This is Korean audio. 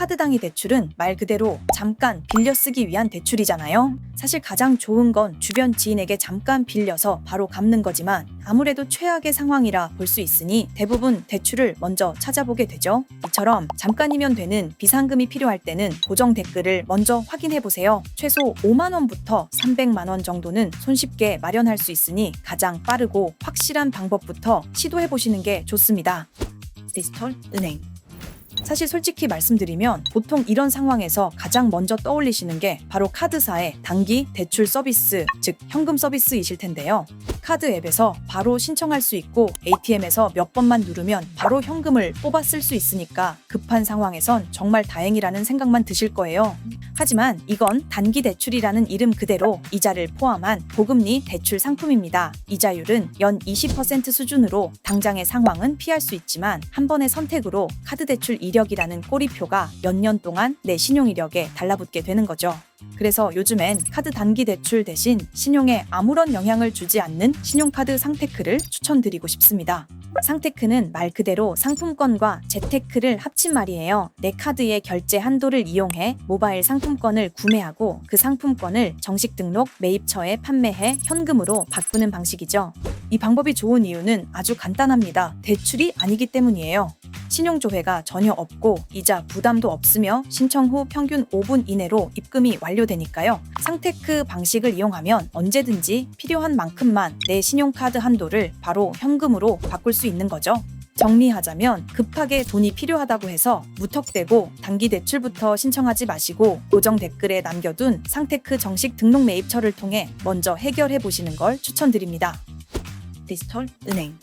카드 당위 대출은 말 그대로 잠깐 빌려 쓰기 위한 대출이잖아요. 사실 가장 좋은 건 주변 지인에게 잠깐 빌려서 바로 갚는 거지만 아무래도 최악의 상황이라 볼 수 있으니 대부분 대출을 먼저 찾아보게 되죠. 이처럼 잠깐이면 되는 비상금이 필요할 때는 고정 댓글을 먼저 확인해 보세요. 최소 5만 원부터 300만 원 정도는 손쉽게 마련할 수 있으니 가장 빠르고 확실한 방법부터 시도해 보시는 게 좋습니다. 디지털 은행 사실 솔직히 말씀드리면 보통 이런 상황에서 가장 먼저 떠올리시는 게 바로 카드사의 단기 대출 서비스, 즉 현금 서비스이실 텐데요. 카드 앱에서 바로 신청할 수 있고 ATM에서 몇 번만 누르면 바로 현금을 뽑아 쓸 수 있으니까 급한 상황에선 정말 다행이라는 생각만 드실 거예요. 하지만 이건 단기 대출이라는 이름 그대로 이자를 포함한 고금리 대출 상품입니다. 이자율은 연 20% 수준으로 당장의 상황은 피할 수 있지만 한 번의 선택으로 카드 대출 이력이라는 꼬리표가 몇 년 동안 내 신용 이력에 달라붙게 되는 거죠. 그래서 요즘엔 카드 단기 대출 대신 신용에 아무런 영향을 주지 않는 신용카드 상테크를 추천드리고 싶습니다. 상테크는 말 그대로 상품권과 재테크를 합친 말이에요. 내 카드의 결제 한도를 이용해 모바일 상품권을 구매하고 그 상품권을 정식 등록 매입처에 판매해 현금으로 바꾸는 방식이죠. 이 방법이 좋은 이유는 아주 간단합니다. 대출이 아니기 때문이에요. 신용조회가 전혀 없고 이자 부담도 없으며 신청 후 평균 5분 이내로 입금이 완료되니까요. 상테크 방식을 이용하면 언제든지 필요한 만큼만 내 신용카드 한도를 바로 현금으로 바꿀 수 있는 거죠. 정리하자면 급하게 돈이 필요하다고 해서 무턱대고 단기 대출부터 신청하지 마시고 고정 댓글에 남겨둔 상테크 정식 등록 매입처를 통해 먼저 해결해 보시는 걸 추천드립니다. 디지털 은행